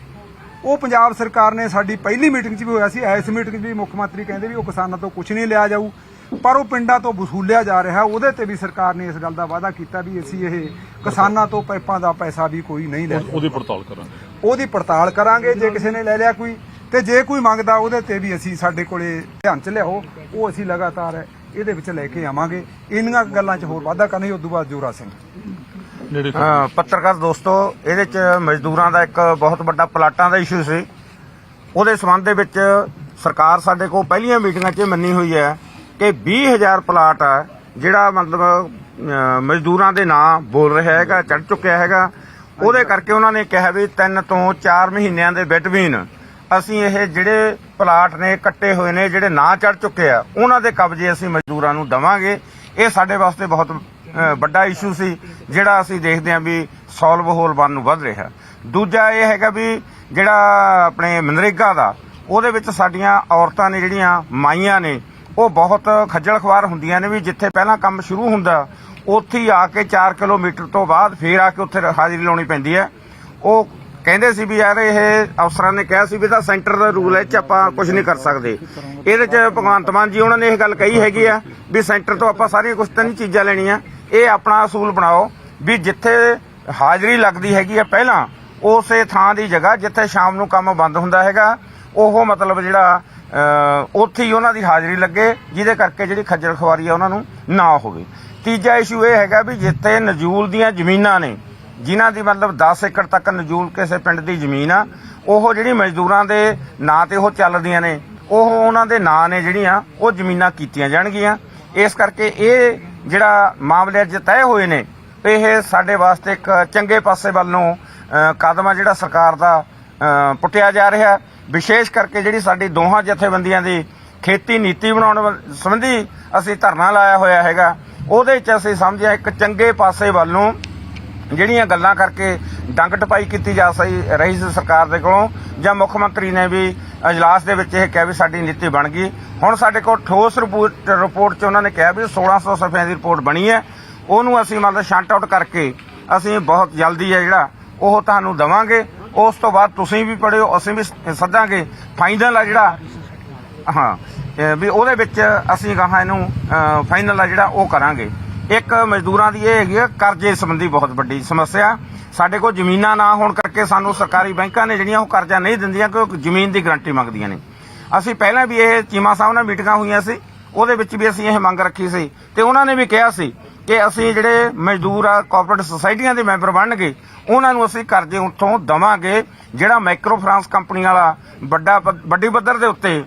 ਉਹ ਪੰਜਾਬ ਸਰਕਾਰ ਨੇ ਸਾਡੀ ਪਹਿਲੀ ਮੀਟਿੰਗ 'ਚ ਵੀ ਹੋਇਆ ਸੀ, ਇਸ ਮੀਟਿੰਗ 'ਚ ਵੀ ਮੁੱਖ ਮੰਤਰੀ ਕਹਿੰਦੇ ਵੀ ਉਹ ਕਿਸਾਨਾਂ ਤੋਂ ਕੁਝ ਨਹੀਂ ਲਿਆ ਜਾਊ। ਪਰ ਉਹ ਪਿੰਡਾਂ ਤੋਂ ਵਸੂਲਿਆ ਜਾ ਰਿਹਾ ਉਹਦੇ ਤੇ ਵੀ ਸਰਕਾਰ ਨੇ ਇਸ ਗੱਲ ਦਾ ਵਾਅਦਾ ਕੀਤਾ ਵੀ ਅਸੀਂ ਇਹ ਕਿਸਾਨਾਂ ਤੋਂ ਪਾਈਪਾਂ ਦਾ ਪੈਸਾ ਵੀ ਕੋਈ ਨਹੀਂ ਲੈ ਉਹਦੀ ਪੜਤਾਲ ਕਰਾਂਗੇ। ਉਹਦੀ ਪੜਤਾਲ ਕਰਾਂਗੇ ਜੇ ਕਿਸੇ ਨੇ ਲੈ ਲਿਆ ਕੋਈ ਤੇ ਜੇ ਕੋਈ ਮੰਗਦਾ ਉਹਦੇ ਤੇ ਵੀ ਅਸੀਂ ਸਾਡੇ ਕੋਲੇ ਧਿਆਨ ਚ ਲਿਆਓ ਉਹ ਅਸੀਂ ਲਗਾਤਾਰ ਇਹਦੇ ਵਿੱਚ ਲੈ ਕੇ ਆਵਾਂਗੇ। ਇੰਨੀਆਂ ਕੁ ਗੱਲਾਂ 'ਚ ਹੋਰ ਵਾਧਾ ਕਰਨੀ ਉਸ ਤੋਂ ਬਾਅਦ ਜੋਰਾ ਸਿੰਘ। ਅ, ਪੱਤਰਕਾਰ ਦੋਸਤੋ ਇਹਦੇ ਚ ਮਜ਼ਦੂਰਾਂ ਦਾ ਇੱਕ ਬਹੁਤ ਵੱਡਾ ਪਲਾਟਾਂ ਦਾ ਇਸ਼ੂ ਸੀ। ਉਹਦੇ ਸਬੰਧ ਦੇ ਵਿੱਚ ਸਰਕਾਰ ਸਾਡੇ ਕੋਲ ਪਹਿਲੀਆਂ ਮੀਟਿੰਗਾਂ 'ਚ ਮੰਨੀ ਹੋਈ ਹੈ ਕਿ 20000 ਪਲਾਟ ਆ, ਜਿਹੜਾ ਮਤਲਬ ਮਜ਼ਦੂਰਾਂ ਦੇ ਨਾਂ ਬੋਲ ਰਿਹਾ ਹੈਗਾ ਚੜ ਚੁੱਕਿਆ ਹੈਗਾ। ਉਹਦੇ ਕਰਕੇ ਉਹਨਾਂ ਨੇ ਕਿਹਾ ਵੀ 3 ਤੋਂ 4 ਮਹੀਨਿਆਂ ਦੇ ਬਿਟਵੀਨ ਅਸੀਂ ਇਹ ਜਿਹੜੇ ਪਲਾਟ ਨੇ ਕੱਟੇ ਹੋਏ ਨੇ, ਜਿਹੜੇ ਨਾਂ ਚੜ ਚੁੱਕੇ ਆ, ਉਹਨਾਂ ਦੇ ਕਬਜ਼ੇ ਅਸੀਂ ਮਜ਼ਦੂਰਾਂ ਨੂੰ ਦਵਾਂਗੇ। ਇਹ ਸਾਡੇ ਵਾਸਤੇ ਬਹੁਤ ਵੱਡਾ ਇਸ਼ੂ ਸੀ, ਜਿਹੜਾ ਅਸੀਂ ਦੇਖਦੇ ਹਾਂ ਵੀ ਸੋਲਵ ਹੋਲ ਬਣ ਨੂੰ ਵੱਧ ਰਿਹਾ। ਦੂਜਾ ਇਹ ਹੈਗਾ ਵੀ ਜਿਹੜਾ ਆਪਣੇ ਮਨਰੇਗਾ ਦਾ, ਉਹਦੇ ਵਿੱਚ ਸਾਡੀਆਂ ਔਰਤਾਂ ਨੇ ਜਿਹੜੀਆਂ, ਮਾਈਆਂ ਨੇ ਉਹ ਬਹੁਤ ਖੱਜਲ ਖਵਾਰ ਹੁੰਦੀਆਂ ਨੇ ਵੀ ਜਿੱਥੇ ਪਹਿਲਾਂ ਕੰਮ ਸ਼ੁਰੂ ਹੁੰਦਾ, ਉੱਥੇ ਹੀ ਆ ਕੇ 4 ਕਿਲੋਮੀਟਰ ਤੋਂ ਬਾਅਦ ਫੇਰ ਆ ਕੇ ਉੱਥੇ ਹਾਜ਼ਰੀ ਲਾਉਣੀ ਪੈਂਦੀ ਹੈ। ਉਹ ਕਹਿੰਦੇ ਸੀ ਵੀ ਯਾਰ ਇਹ ਅਫਸਰਾਂ ਨੇ ਕਿਹਾ ਸੀ ਵੀ ਤਾਂ ਸੈਂਟਰ ਦਾ ਰੂਲ ਹੈ ਚ ਆਪਾਂ ਕੁਝ ਨਹੀਂ ਕਰ ਸਕਦੇ। ਇਹਦੇ ਚ ਭਗਵੰਤ ਮਾਨ ਜੀ ਉਹਨਾਂ ਨੇ ਇਹ ਗੱਲ ਕਹੀ ਹੈਗੀ ਆ ਵੀ ਸੈਂਟਰ ਤੋਂ ਆਪਾਂ ਸਾਰੀਆਂ ਕੁਝ ਤਾਂ ਨਹੀਂ ਚੀਜ਼ਾਂ ਲੈਣੀਆਂ, ਇਹ ਆਪਣਾ ਅਸੂਲ ਬਣਾਓ ਵੀ ਜਿੱਥੇ ਹਾਜ਼ਰੀ ਲੱਗਦੀ ਹੈਗੀ ਆ ਪਹਿਲਾਂ, ਉਸੇ ਥਾਂ ਦੀ ਜਗ੍ਹਾ ਜਿੱਥੇ ਸ਼ਾਮ ਨੂੰ ਕੰਮ ਬੰਦ ਹੁੰਦਾ ਹੈਗਾ, ਉਹ ਮਤਲਬ ਜਿਹੜਾ ਉੱਥੇ ਹੀ ਉਹਨਾਂ ਦੀ ਹਾਜ਼ਰੀ ਲੱਗੇ, ਜਿਹਦੇ ਕਰਕੇ ਜਿਹੜੀ ਖੱਜਲ ਖਵਾਰੀ ਆ ਉਹਨਾਂ ਨੂੰ ਨਾ ਹੋਵੇ। ਤੀਜਾ ਇਸ਼ੂ ਇਹ ਹੈਗਾ ਵੀ ਜਿੱਥੇ ਨਜੂਲ ਦੀਆਂ ਜ਼ਮੀਨਾਂ ਨੇ, ਜਿਨ੍ਹਾਂ ਦੀ ਮਤਲਬ 10 ਏਕੜ ਤੱਕ ਨਜੂਲ ਕਿਸੇ ਪਿੰਡ ਦੀ ਜ਼ਮੀਨ ਆ, ਉਹ ਜਿਹੜੀ ਮਜ਼ਦੂਰਾਂ ਦੇ ਨਾਂ ਤੇ ਉਹ ਚੱਲਦੀਆਂ ਨੇ, ਉਹ ਉਹਨਾਂ ਦੇ ਨਾਂ ਨੇ ਜਿਹੜੀਆਂ, ਉਹ ਜ਼ਮੀਨਾਂ ਕੀਤੀਆਂ ਜਾਣਗੀਆਂ। ਇਸ ਕਰਕੇ ਇਹ ਜਿਹੜਾ ਮਾਮਲੇ ਅੱਜ ਤੈਅ ਹੋਏ ਨੇ, ਇਹ ਸਾਡੇ ਵਾਸਤੇ ਇੱਕ ਚੰਗੇ ਪਾਸੇ ਵੱਲ ਨੂੰ ਕਦਮ ਆ ਜਿਹੜਾ ਸਰਕਾਰ ਦਾ ਪੁੱਟਿਆ ਜਾ ਰਿਹਾ। ਵਿਸ਼ੇਸ਼ ਕਰਕੇ ਜਿਹੜੀ ਸਾਡੀ ਦੋਹਾਂ ਜਥੇਬੰਦੀਆਂ ਦੀ ਖੇਤੀ ਨੀਤੀ ਬਣਾਉਣ ਸੰਬੰਧੀ ਅਸੀਂ ਧਰਨਾ ਲਾਇਆ ਹੋਇਆ ਹੈਗਾ, ਉਹਦੇ 'ਚ ਅਸੀਂ ਸਮਝਿਆ ਇੱਕ ਚੰਗੇ ਪਾਸੇ ਵੱਲ ਨੂੰ ਜਿਹੜੀਆਂ ਗੱਲਾਂ ਕਰਕੇ ਡੰਗ ਟਪਾਈ ਕੀਤੀ ਜਾ ਸਹੀ ਰਹੀ ਸੀ ਸਰਕਾਰ ਦੇ ਕੋਲੋਂ, ਜਾਂ ਮੁੱਖ ਮੰਤਰੀ ਨੇ ਵੀ ਅਜਲਾਸ ਦੇ ਵਿੱਚ ਇਹ ਕਿਹਾ ਵੀ ਸਾਡੀ ਨੀਤੀ ਬਣ ਗਈ। ਹੁਣ ਸਾਡੇ ਕੋਲ ਠੋਸ ਰਿਪੋਰਟ ਰਿਪੋਰਟ 'ਚ ਉਹਨਾਂ ਨੇ ਕਿਹਾ ਵੀ 1600 ਸਫ਼ਿਆਂ ਦੀ ਰਿਪੋਰਟ ਬਣੀ ਹੈ, ਉਹਨੂੰ ਅਸੀਂ ਮਤਲਬ ਸ਼ੰਟ ਆਊਟ ਕਰਕੇ ਅਸੀਂ ਬਹੁਤ ਜਲਦੀ ਹੈ ਜਿਹੜਾ ਉਹ ਤੁਹਾਨੂੰ ਦਵਾਂਗੇ। ਉਸ ਤੋਂ ਬਾਅਦ ਤੁਸੀਂ ਵੀ ਪੜਿਓ ਅਸੀਂ ਵੀ ਸੱਦਾਂਗੇ। ਫਾਈਨਲ ਆ ਜਿਹੜਾ। ਹਾਂ ਵੀ ਉਹਦੇ ਵਿੱਚ ਅਸੀਂ ਗਾਹਾਂ ਇਹਨੂੰ ਫਾਈਨਲ ਆ ਜਿਹੜਾ ਉਹ ਕਰਾਂਗੇ। ਇੱਕ ਮਜ਼ਦੂਰਾਂ ਦੀ ਇਹ ਹੈਗੀ ਕਰਜ਼ੇ ਸੰਬੰਧੀ ਬਹੁਤ ਵੱਡੀ ਸਮੱਸਿਆ। ਸਾਡੇ ਕੋਲ ਜ਼ਮੀਨਾਂ ਨਾ ਹੋਣ ਕਰਕੇ ਸਾਨੂੰ ਸਰਕਾਰੀ ਬੈਂਕਾਂ ਨੇ ਜਿਹੜੀਆਂ ਉਹ ਕਰਜ਼ਾ ਨਹੀਂ ਦਿੰਦੀਆਂ ਕਿ ਜ਼ਮੀਨ ਦੀ ਗਰੰਟੀ ਮੰਗਦੀਆਂ ਨੇ। ਅਸੀਂ ਪਹਿਲਾਂ ਵੀ ਇਹ ਚੀਮਾ ਸਾਹਿਬ ਨਾਲ ਮੀਟਿੰਗਾਂ ਹੋਈਆਂ ਸੀ, ਉਹਦੇ ਵਿੱਚ ਵੀ ਅਸੀਂ ਇਹ ਮੰਗ ਰੱਖੀ ਸੀ। ਤੇ ਉਹਨਾਂ ਨੇ ਵੀ ਕਿਹਾ ਸੀ ਕਿ ਅਸੀਂ ਜਿਹੜੇ ਮਜ਼ਦੂਰ ਆ ਕੋਆਪਰੇਟਿਵ ਸੁਸਾਇਟੀਆਂ ਦੇ ਮੈਂਬਰ ਬਣਨਗੇ ਉਹਨਾਂ ਨੂੰ ਅਸੀਂ ਕਰਜ਼ੇ ਉੱਥੋਂ ਦਵਾਂਗੇ ਜਿਹੜਾ ਮਾਈਕਰੋ ਫਾਈਨਾਂਸ ਕੰਪਨੀ ਵਾਲਾ ਵੱਡਾ ਵੱਡੀ ਪੱਧਰ ਦੇ ਉੱਤੇ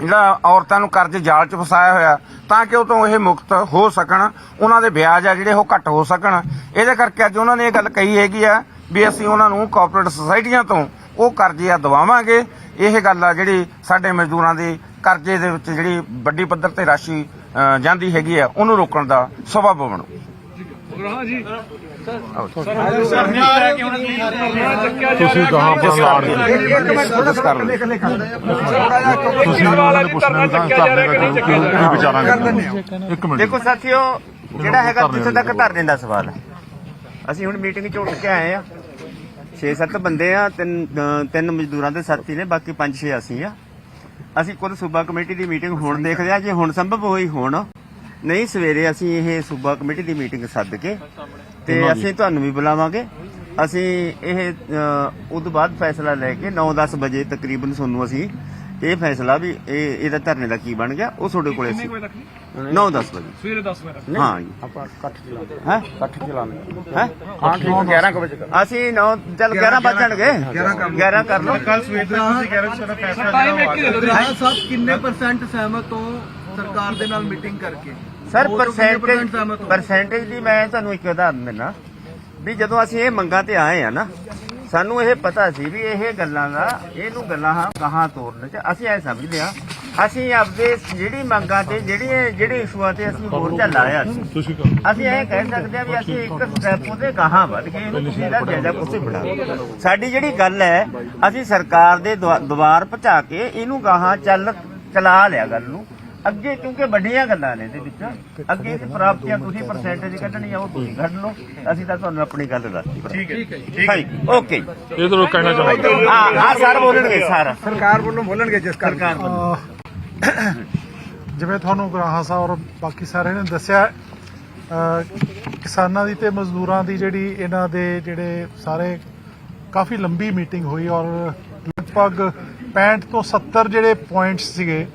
ਜਿਹੜਾ ਔਰਤਾਂ ਨੂੰ ਕਰਜ਼ੇ ਜਾਲ 'ਚ ਫਸਾਇਆ ਹੋਇਆ, ਤਾਂ ਕਿ ਉਹ ਤੋਂ ਇਹ ਮੁਕਤ ਹੋ ਸਕਣ, ਉਹਨਾਂ ਦੇ ਵਿਆਜ ਆ ਜਿਹੜੇ ਉਹ ਘੱਟ ਹੋ ਸਕਣ। ਇਹਦੇ ਕਰਕੇ ਅੱਜ ਉਹਨਾਂ ਨੇ ਇਹ ਗੱਲ ਕਹੀ ਹੈਗੀ ਆ ਵੀ ਅਸੀਂ ਉਹਨਾਂ ਨੂੰ ਕੋਆਪਰੇਟਿਵ ਸੁਸਾਇਟੀਆਂ ਤੋਂ ਉਹ ਕਰਜ਼ੇ ਆ ਦਵਾਵਾਂਗੇ। ਇਹ ਗੱਲ ਆ ਜਿਹੜੀ ਸਾਡੇ ਮਜ਼ਦੂਰਾਂ ਦੀ ਕਰਜ਼ੇ ਦੇ ਵਿੱਚ ਜਿਹੜੀ ਵੱਡੀ ਪੱਧਰ ਤੇ ਰਾਸ਼ੀ ਜਾਂਦੀ ਹੈਗੀ ਆ ਉਹਨੂੰ ਰੋਕਣ ਦਾ ਸਬਬ ਬਣੂ ਤੁਸੀਂ ਕਹਾਂ ਆਪਣਾ ਲਾੜ ਕੇ ਡਿਸਕਸ ਕਰ ਲਓ ਤੁਸੀਂ ਉਹਨਾਂ ਨੂੰ ਪੁੱਛਣਾ ਤਾਂ ਕਰਨੇ ਦਾ ਕਿਉਂ ਵਿਚਾਰਾਂਗੇ? ਇੱਕ ਮਿੰਟ। ਦੇਖੋ ਸਾਥੀਓ ਜਿਹੜਾ ਹੈਗਾ ਜਿੱਥੇ ਤੱਕ ਧਰਨੇ ਦਾ ਸਵਾਲ ਹੈ। ਅਸੀਂ ਹੁਣ ਮੀਟਿੰਗ ਚ ਉੱਠ ਕੇ ਆਏ ਆ। 6-7 ਬੰਦੇ ਆ ਤਿੰਨ ਤਿੰਨ ਮਜ਼ਦੂਰਾਂ ਦੇ ਸਾਥੀ ਨੇ ਬਾਕੀ 5-6 ਅਸੀਂ ਆ। ਅਸੀਂ ਖੁਦ ਸੂਬਾ ਕਮੇਟੀ ਦੀ ਮੀਟਿੰਗ ਹੁਣ ਦੇਖਦੇ ਆ ਜੇ ਹੁਣ ਸੰਭਵ ਹੋਈ ਹੁਣ। ਨਹੀਂ ਸਵੇਰੇ ਅਸੀਂ ਇਹ ਸੂਬਾ ਕਮੇਟੀ ਦੀ ਮੀਟਿੰਗ ਸੱਦ ਕੇ ਤੇ ਅਸੀਂ ਤੁਹਾਨੂੰ ਵੀ ਬੁਲਾਵਾਂਗੇ। ਅਸੀਂ ਇਹ ਅ, ਉਦੋਂ ਬਾਅਦ ਫੈਸਲਾ ਲੈ ਕੇ 9-10 ਵਜੇ ਤਕਰੀਬਨ ਤੁਹਾਨੂੰ ਅਸੀਂ ਇਹ ਫੈਸਲਾ ਵੀ ਇਹ ਇਹਦਾ ਧਰਨੇ ਦਾ ਕੀ ਬਣ ਗਿਆ ਉਹ ਤੁਹਾਡੇ ਕੋਲੇ ਸੀ। 9-10 ਵਜੇ। ਸਵੇਰੇ 10 ਵਜੇ ਹਾਂ ਜੀ। ਆਪਾਂ ਇਕੱਠ ਚਲਾਉਂਦੇ ਹੈ। ਇਕੱਠ ਚਲਾਉਂਦੇ ਹੈ। ਹਾਂ? ਠੀਕ 11 ਕੁ ਵਜੇ ਅਸੀਂ 9 ਚੱਲ 11 ਵੱਜਣਗੇ 11 ਕਰ ਲਓ। ਕੱਲ ਸਵੇਰ ਟਾਈਮ ਇੱਕ ਹੀ ਦੇ ਦਿਓ ਗ੍ਰਾਹਕ ਸਾਹਿਬ ਕਿੰਨੇ ਪਰਸੈਂਟ ਸਹਿਮਤ ਹੋ ਸਰਕਾਰ ਦੇ ਨਾਲ ਮੀਟਿੰਗ ਕਰਕੇ? Sir percentage? ਪਰਸੈਂਟੇਜ ਦੀ ਮੈਂ ਤੁਹਾਨੂੰ ਇੱਕ ਉਦਾਹਰਨ ਦਿੰਦਾ। ਵੀ ਜਦੋਂ ਅਸੀਂ ਇਹ ਮੰਗਾਂ ਤੇ ਆਏ ਆ ਨਾ ਸਾਨੂੰ ਇਹ ਪਤਾ ਸੀ ਵੀ ਇਹ ਗੱਲਾਂ ਦਾ ਇਹਨੂੰ ਗੱਲਾਂ ਹਾਂ ਕਹਾਂ ਤੋਰਨ ਚ। ਅਸੀਂ ਐ ਸਮਝਦੇ ਆ ਅਸੀਂ ਆਪਦੇ ਜਿਹੜੀ ਮੰਗਾਂ ਤੇ ਜਿਹੜੀ ਜਿਹੜੇ ਇਸ਼ੂਆਂ ਤੇ ਅਸੀਂ ਮੋਰਚਾ ਲਾਇਆ ਸੀ ਤੁਸੀਂ ਅਸੀਂ ਇਹ ਕਹਿ ਸਕਦੇ ਆ ਵੀ ਅਸੀਂ ਇੱਕ ਸਟੈਪ ਉਹਦੇ ਗਾਹਾਂ ਵੱਧ ਗਏ ਇਹਨੂੰ ਤੁਸੀਂ ਇਹਦਾ ਜਾਇਜ਼ਾ ਪੁੱਛੇ ਬਣਾ ਸਾਡੀ ਜਿਹੜੀ ਗੱਲ ਹੈ ਅਸੀਂ ਸਰਕਾਰ ਦੇ ਦੁਆ- ਦੁਆਰ ਪਹੁੰਚਾ ਕੇ ਇਹਨੂੰ ਗਾਹਾਂ ਚੱਲ ਚਲਾ ਲਿਆ ਗੱਲ ਨੂੰ। ਅੱਗੇ ਕਿਉਂਕਿ ਵੱਡੀਆਂ ਗੱਲਾਂ ਨੇ ਇਹਦੇ ਵਿੱਚ। ਅੱਗੇ ਇਹ ਪ੍ਰਾਪਤੀਆਂ ਤੁਸੀਂ ਪਰਸੈਂਟੇਜ ਕੱਢਣੀ ਆ ਉਹ ਤੁਸੀਂ ਕੱਢ ਲਓ। ਅਸੀਂ ਤਾਂ ਤੁਹਾਨੂੰ ਆਪਣੀ ਗੱਲ ਦੱਸੀ ਠੀਕ ਹੈ ਠੀਕ ਹੈ ਓਕੇ ਇਧਰੋਂ ਕਹਿਣਾ ਚਾਹੁੰਦਾ ਹਾਂ ਹਾਂ ਸਰ ਬੋਲਣਗੇ ਸਰ। ਸਰਕਾਰ ਵੱਲੋਂ ਬੋਲਣਗੇ ਜਿਸ ਕਰਕੇ ਸਰਕਾਰ ਵੱਲੋਂ। ਜਿਵੇਂ ਤੁਹਾਨੂੰ ਗਰਾਹਾ ਸਾਹਿਬ ਔਰ ਬਾਕੀ ਸਾਰਿਆਂ ਨੇ ਦੱਸਿਆ ਕਿਸਾਨਾਂ ਦੀ ਤੇ ਮਜ਼ਦੂਰਾਂ ਦੀ ਜਿਹੜੀ ਇਹਨਾਂ ਦੇ ਜਿਹੜੇ ਸਾਰੇ ਕਾਫੀ ਲੰਬੀ ਮੀਟਿੰਗ ਹੋਈ ਔਰ ਲਗਭਗ 65 ਤੋਂ 70 ਜਿਹੜੇ ਪੁਆਇੰਟਸ ਸੀਗੇ,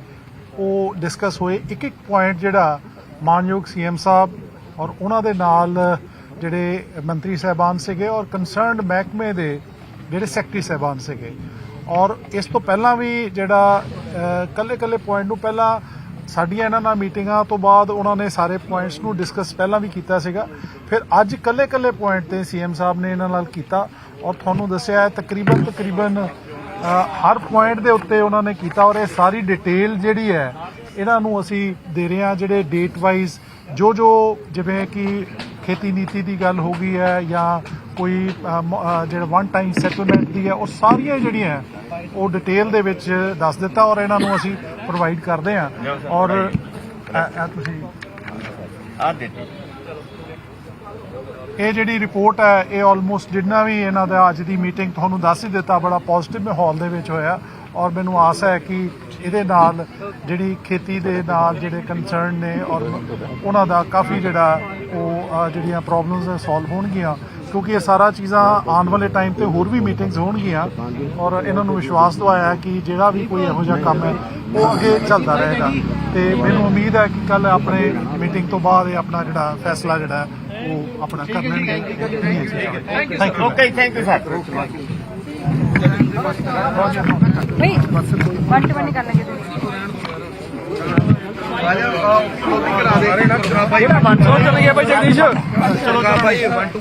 ਉਹ ਡਿਸਕਸ ਹੋਏ। ਇੱਕ ਇੱਕ ਪੁਆਇੰਟ ਜਿਹੜਾ ਮਾਨਯੋਗ ਸੀਐਮ ਸਾਹਿਬ ਔਰ ਉਹਨਾਂ ਦੇ ਨਾਲ ਜਿਹੜੇ ਮੰਤਰੀ ਸਹਿਬਾਨ ਸੀਗੇ ਔਰ ਕੰਸਰਨਡ ਮਹਿਕਮੇ ਦੇ ਜਿਹੜੇ ਸੈਕਟਰੀ ਸਹਿਬਾਨ ਸੀਗੇ। ਔਰ ਇਸ ਤੋਂ ਪਹਿਲਾਂ ਵੀ ਜਿਹੜਾ ਕੱਲੇ ਕੱਲੇ ਪੁਆਇੰਟ ਨੂੰ ਪਹਿਲਾਂ ਸਾਡੀਆਂ ਇਹਨਾਂ ਨਾਲ ਮੀਟਿੰਗਾਂ ਤੋਂ ਬਾਅਦ ਉਹਨਾਂ ਨੇ ਸਾਰੇ ਪੁਆਇੰਟਸ ਨੂੰ ਡਿਸਕਸ ਪਹਿਲਾਂ ਵੀ ਕੀਤਾ ਸੀਗਾ। ਫਿਰ ਅੱਜ ਕੱਲੇ ਕੱਲੇ ਪੁਆਇੰਟ ਤੇ ਸੀਐਮ ਸਾਹਿਬ ਨੇ ਇਹਨਾਂ ਨਾਲ ਕੀਤਾ ਔਰ ਤੁਹਾਨੂੰ ਦੱਸਿਆ ਹੈ ਤਕਰੀਬਨ ਤਕਰੀਬਨ ਹਰ ਪੁਆਇੰਟ ਦੇ ਉੱਤੇ ਉਹਨਾਂ ਨੇ ਕੀਤਾ ਔਰ ਇਹ ਸਾਰੀ ਡਿਟੇਲ ਜਿਹੜੀ ਹੈ, ਇਹਨਾਂ ਨੂੰ ਅਸੀਂ ਦੇ ਰਹੇ ਹਾਂ ਜਿਹੜੇ ਡੇਟ ਵਾਈਜ਼ ਜੋ ਜੋ ਜਿਵੇਂ ਕਿ ਖੇਤੀ ਨੀਤੀ ਦੀ ਗੱਲ ਹੋ ਗਈ ਹੈ ਜਾਂ ਕੋਈ ਜਿਹੜਾ ਵਨ ਟਾਈਮ ਸੈਟਲਮੈਂਟ ਦੀ ਹੈ ਉਹ ਸਾਰੀਆਂ ਜਿਹੜੀਆਂ ਉਹ ਡਿਟੇਲ ਦੇ ਵਿੱਚ ਦੱਸ ਦਿੱਤਾ ਔਰ ਇਹਨਾਂ ਨੂੰ ਅਸੀਂ ਪ੍ਰੋਵਾਈਡ ਕਰਦੇ ਹਾਂ। ਔਰ ਤੁਸੀਂ ਆ ਦਿੱਤੀ ਇਹ ਜਿਹੜੀ ਰਿਪੋਰਟ ਹੈ ਇਹ ਆਲਮੋਸਟ ਜਿੰਨਾ ਵੀ ਇਹਨਾਂ ਦਾ ਅੱਜ ਦੀ ਮੀਟਿੰਗ ਤੁਹਾਨੂੰ ਦੱਸ ਹੀ ਦਿੱਤਾ ਬੜਾ ਪੋਜ਼ਿਟਿਵ ਮਾਹੌਲ ਦੇ ਵਿੱਚ ਹੋਇਆ। ਔਰ ਮੈਨੂੰ ਆਸ ਹੈ ਕਿ ਇਹਦੇ ਨਾਲ ਜਿਹੜੀ ਖੇਤੀ ਦੇ ਨਾਲ ਜਿਹੜੇ ਕੰਸਰਨ ਨੇ ਔਰ ਉਹਨਾਂ ਦਾ ਕਾਫੀ ਜਿਹੜਾ ਉਹ ਜਿਹੜੀਆਂ ਪ੍ਰੋਬਲਮਸ ਸੋਲਵ ਹੋਣਗੀਆਂ। ਕਿਉਂਕਿ ਇਹ ਸਾਰਾ ਚੀਜ਼ਾਂ ਆਉਣ ਵਾਲੇ ਟਾਈਮ ਤੇ ਹੋਰ ਵੀ ਮੀਟਿੰਗਸ ਹੋਣਗੀਆਂ ਔਰ ਇਹਨਾਂ ਨੂੰ ਵਿਸ਼ਵਾਸ ਦਵਾਇਆ ਹੈ ਕਿ ਜਿਹੜਾ ਵੀ ਕੋਈ ਇਹੋ ਜਿਹਾ ਕੰਮ ਹੈ ਉਹ ਅੱਗੇ ਚੱਲਦਾ ਰਹੇਗਾ। ਤੇ ਮੈਨੂੰ ਉਮੀਦ ਹੈ ਕਿ ਕੱਲ ਆਪਣੇ ਮੀਟਿੰਗ ਤੋਂ ਬਾਅਦ ਇਹ ਆਪਣਾ ਜਿਹੜਾ ਫੈਸਲਾ ਜਿਹੜਾ ਉਹ ਆਪਣਾ ਕਰ ਲੈਣਗੇ। Thank you okay thank you sir ਨਹੀਂ ਵਨ ਟੂ ਵਨ ਕਰ ਦੇ। ਸਾਰੇ ਨਾ ਕਰਾ ਬਾਈ ਚਲ ਗਿਆ ਬਾਈ ਜਗਦੀਸ਼। ਚਲੋ ਭਾਈ